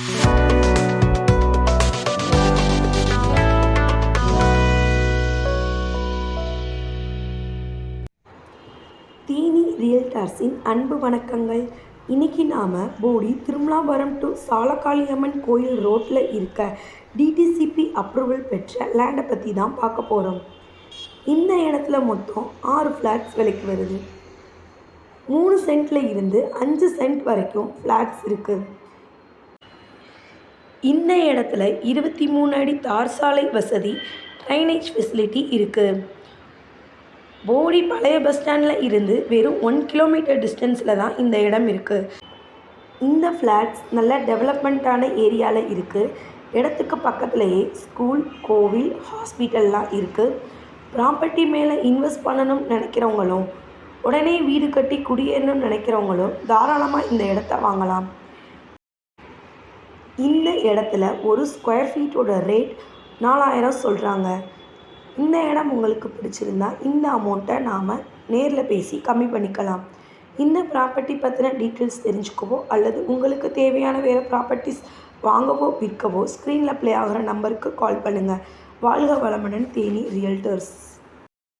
தீனி ரியல்டர்ஸின் அன்பு வணக்கங்கள். இன்னைக்கு நாம் போடி திருமலாபுரம் டு சாலக்காளியம்மன் கோயில் ரோட்டில் இருக்க டிடிசிபி அப்ரூவல் பெற்ற லேண்டை பற்றி தான் பார்க்க போகிறோம் இந்த இடத்துல மொத்தம் ஆறு ஃப்ளாட்ஸ் விலைக்கு வருது. மூணு சென்ட்டில் இருந்து அஞ்சு சென்ட் வரைக்கும் ஃப்ளாட்ஸ் இருக்குது இந்த இடத்துல இருபத்தி மூணு அடி தார் சாலை வசதி ட்ரைனேஜ் ஃபெசிலிட்டி இருக்குது போடி பழைய பஸ் ஸ்டாண்டில் இருந்து வெறும் ஒன் கிலோமீட்டர் டிஸ்டன்ஸில் தான் இந்த இடம் இருக்குது இந்த ஃப்ளாட்ஸ் நல்ல டெவலப்மெண்ட்டான ஏரியாவில் இருக்குது இடத்துக்கு பக்கத்துலேயே ஸ்கூல் கோவில் ஹாஸ்பிட்டல்லாம் இருக்குது ப்ராப்பர்ட்டி மேலே இன்வெஸ்ட் பண்ணணும்னு நினைக்கிறவங்களும் உடனே வீடு கட்டி குடியேறணும்னு நினைக்கிறவங்களும் தாராளமாக இந்த இடத்த வாங்கலாம். இந்த இடத்துல ஒரு ஸ்கொயர் ஃபீட்டோட ரேட் நாலாயிரம் சொல்கிறாங்க இந்த இடம் உங்களுக்கு பிடிச்சிருந்தா இந்த அமௌண்ட்டை நாம் நேரில் பேசி கம்மி பண்ணிக்கலாம். இந்த ப்ராப்பர்ட்டி பற்றின டீட்டெயில்ஸ் தெரிஞ்சுக்கவோ அல்லது உங்களுக்கு தேவையான வேறு ப்ராப்பர்ட்டிஸ் வாங்கவோ விற்கவோ ஸ்க்ரீனில் ப்ளே ஆகிற நம்பருக்கு கால் பண்ணுங்கள் வாழ்க வளமுடன் தேனி ரியல்டர்ஸ்